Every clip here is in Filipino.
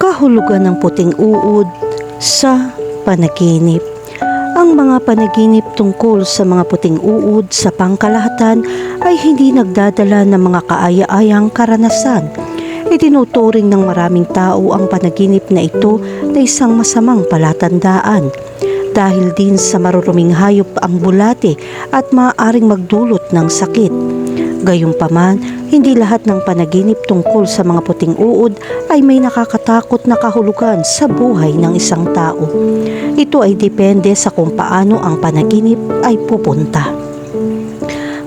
kahulugan ng puting uod sa panaginip. Ang mga panaginip tungkol sa mga puting uod sa pangkalahatan ay hindi nagdadala ng mga kaaya-ayang karanasan. Itinuturing ng maraming tao ang panaginip na ito na isang masamang palatandaan dahil din sa maruruming hayop ang bulate at maaaring magdulot ng sakit. Gayunpaman, hindi lahat ng panaginip tungkol sa mga puting uod ay may nakakatakot na kahulugan sa buhay ng isang tao. Ito ay depende sa kung paano ang panaginip ay pupunta.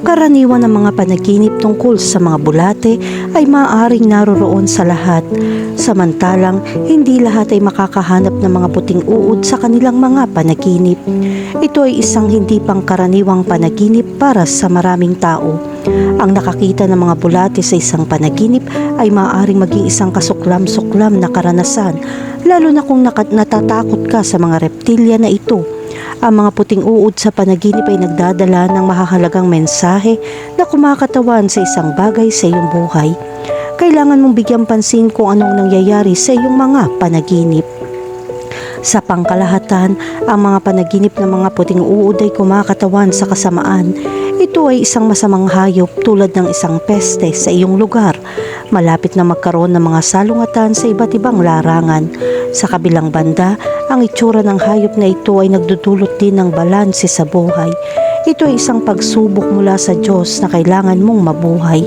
Karaniwan ng mga panaginip tungkol sa mga bulate ay maaaring naroroon sa lahat. Samantalang, hindi lahat ay makakahanap ng mga puting uod sa kanilang mga panaginip. Ito ay isang hindi pangkaraniwang panaginip para sa maraming tao. Ang nakakita ng mga bulate sa isang panaginip ay maaaring maging isang kasuklam-suklam na karanasan, lalo na kung natatakot ka sa mga reptilya na ito. Ang mga puting uod sa panaginip ay nagdadala ng mahahalagang mensahe na kumakatawan sa isang bagay sa iyong buhay. Kailangan mong bigyang pansin kung anong nangyayari sa iyong mga panaginip. Sa pangkalahatan, ang mga panaginip ng mga puting uod ay kumakatawan sa kasamaan. Ito ay isang masamang hayop tulad ng isang peste sa iyong lugar. Malapit na magkaroon ng mga salungatan sa iba't ibang larangan. Sa kabilang banda, ang itsura ng hayop na ito ay nagdudulot din ng balanse sa buhay. Ito ay isang pagsubok mula sa Diyos na kailangan mong mabuhay.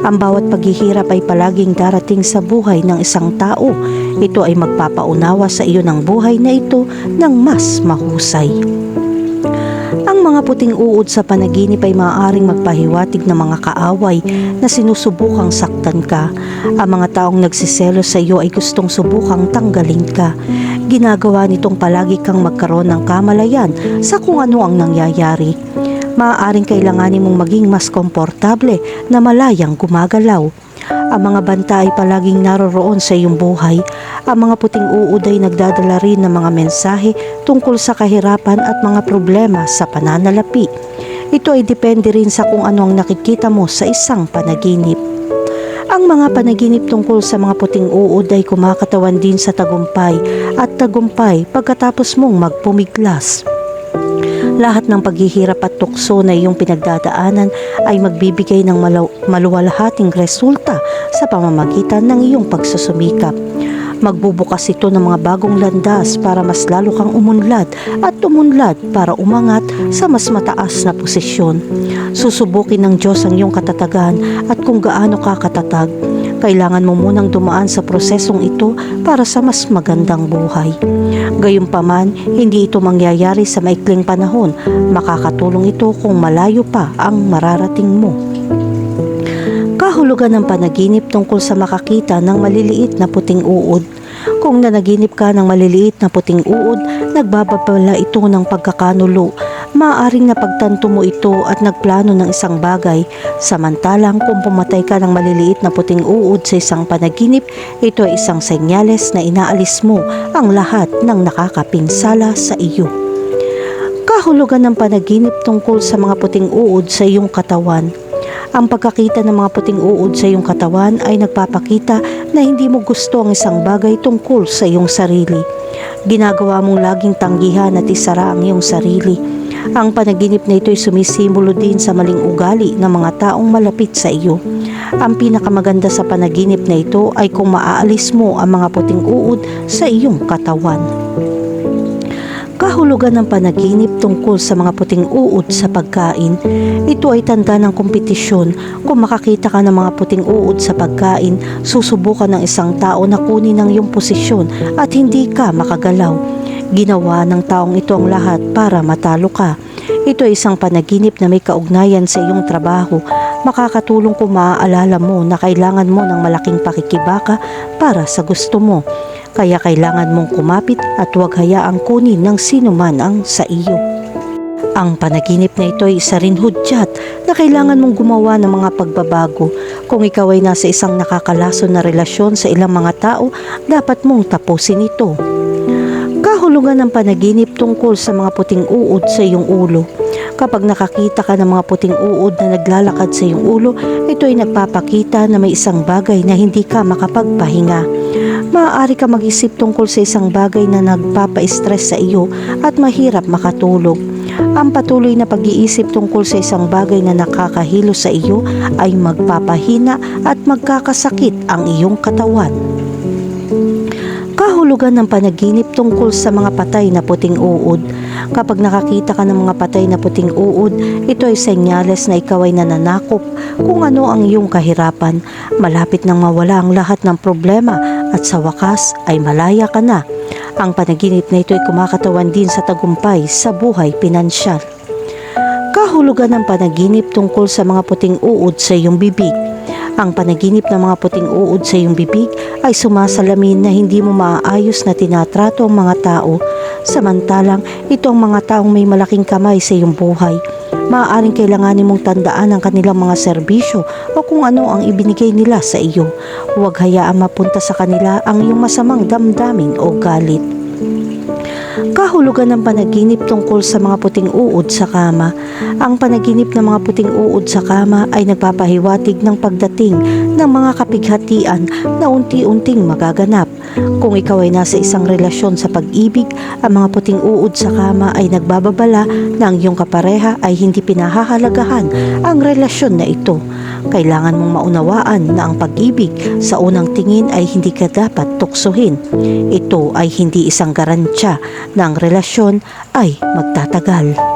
Ang bawat paghihirap ay palaging darating sa buhay ng isang tao. Ito ay magpapaunawa sa iyo ng buhay na ito ng mas mahusay. Mga puting uod sa panaginip ay maaaring magpahiwatig ng mga kaaway na sinusubukang saktan ka. Ang mga taong nagsiselo sa iyo ay gustong subukang tanggalin ka. Ginagawa nitong palagi kang magkaroon ng kamalayan sa kung ano ang nangyayari. Maaaring kailanganin mong maging mas komportable na malayang gumagalaw. Ang mga banta ay palaging naroroon sa iyong buhay. Ang mga puting uod ay nagdadala rin ng mga mensahe tungkol sa kahirapan at mga problema sa pananalapi. Ito ay depende rin sa kung ano ang nakikita mo sa isang panaginip. Ang mga panaginip tungkol sa mga puting uod ay kumakatawan din sa tagumpay at tagumpay pagkatapos mong magpumiglas. Lahat ng paghihirap at tukso na iyong pinagdadaanan ay magbibigay ng malaw- maluwalhating resulta sa pamamagitan ng iyong pagsusumikap. Magbubukas ito ng mga bagong landas para mas lalo kang umunlad at umunlad para umangat sa mas mataas na posisyon. Susubukin ng Diyos ang iyong katatagan at kung gaano ka katatag. Kailangan mo munang dumaan sa prosesong ito para sa mas magandang buhay. Gayunpaman, hindi ito mangyayari sa maikling panahon. Makakatulong ito kung malayo pa ang mararating mo. Kahulugan ng panaginip tungkol sa makakita ng maliliit na puting uod. Kung nanaginip ka ng maliliit na puting uod, nagbababala ito ng pagkakanulo. Maaring napagtanto mo ito at nagplano ng isang bagay. Samantalang kung pumatay ka ng maliliit na puting uod sa isang panaginip, ito ay isang senyales na inaalis mo ang lahat ng nakakapinsala sa iyo. Kahulugan ng panaginip tungkol sa mga puting uod sa iyong katawan. Ang pagkakita ng mga puting uod sa iyong katawan ay nagpapakita na hindi mo gusto ang isang bagay tungkol sa iyong sarili. Ginagawa mong laging tanggihan at isara ang iyong sarili. Ang panaginip na ito ay sumisimbolo din sa maling ugali ng mga taong malapit sa iyo. Ang pinakamaganda sa panaginip na ito ay kung maaalis mo ang mga puting uod sa iyong katawan. Kahulugan ng panaginip tungkol sa mga puting uod sa pagkain. Ito ay tanda ng kompetisyon. Kung makakita ka ng mga puting uod sa pagkain, susubukan ng isang tao na kunin ang iyong posisyon at hindi ka makagalaw. Ginawa ng taong ito ang lahat para matalo ka. Ito ay isang panaginip na may kaugnayan sa iyong trabaho. Makakatulong kung maaalala mo na kailangan mo ng malaking pakikibaka para sa gusto mo. Kaya kailangan mong kumapit at huwag hayaang kunin ng sino man ang sa iyo. Ang panaginip na ito ay isa rin hudyat na kailangan mong gumawa ng mga pagbabago. Kung ikaw ay nasa isang nakakalason na relasyon sa ilang mga tao, dapat mong tapusin ito. Kahulugan ng panaginip tungkol sa mga puting uod sa iyong ulo. Kapag nakakita ka ng mga puting uod na naglalakad sa iyong ulo, ito ay nagpapakita na may isang bagay na hindi ka makapagpahinga. maaari ka mag-isip tungkol sa isang bagay na nagpapa-stress sa iyo at mahirap makatulog. Ang patuloy na pag-iisip tungkol sa isang bagay na nakakahilo sa iyo ay magpapahina at magkakasakit ang iyong katawan. Kahulugan ng panaginip tungkol sa mga patay na puting uod. Kapag nakakita ka ng mga patay na puting uod, ito ay senyales na ikaw ay nananakop kung ano ang iyong kahirapan. Malapit nang mawala ang lahat ng problema at sa wakas ay malaya ka na. Ang panaginip na ito ay kumakatawan din sa tagumpay sa buhay pinansyal. Kahulugan ng panaginip tungkol sa mga puting uod sa iyong bibig. Ang panaginip ng mga puting uod sa iyong bibig ay sumasalamin na hindi mo maayos na tinatrato ang mga tao. Samantalang ito ang mga taong may malaking kamay sa iyong buhay. Maaaring kailanganin mong tandaan ang kanilang mga serbisyo o kung ano ang ibinigay nila sa iyo. Huwag hayaang mapunta sa kanila ang iyong masamang damdamin o galit. Kahulugan ng panaginip tungkol sa mga puting uod sa kama. Ang panaginip ng mga puting uod sa kama ay nagpapahiwatig ng pagdating ng mga kapighatian na unti-unting magaganap. Kung ikaw ay nasa isang relasyon sa pag-ibig, ang mga puting uod sa kama ay nagbababala na ang iyong kapareha ay hindi pinahahalagahan ang relasyon na ito. Kailangan mong maunawaan na ang pag-ibig sa unang tingin ay hindi ka dapat tuksohin. Ito ay hindi isang garantsya na ang relasyon ay magtatagal.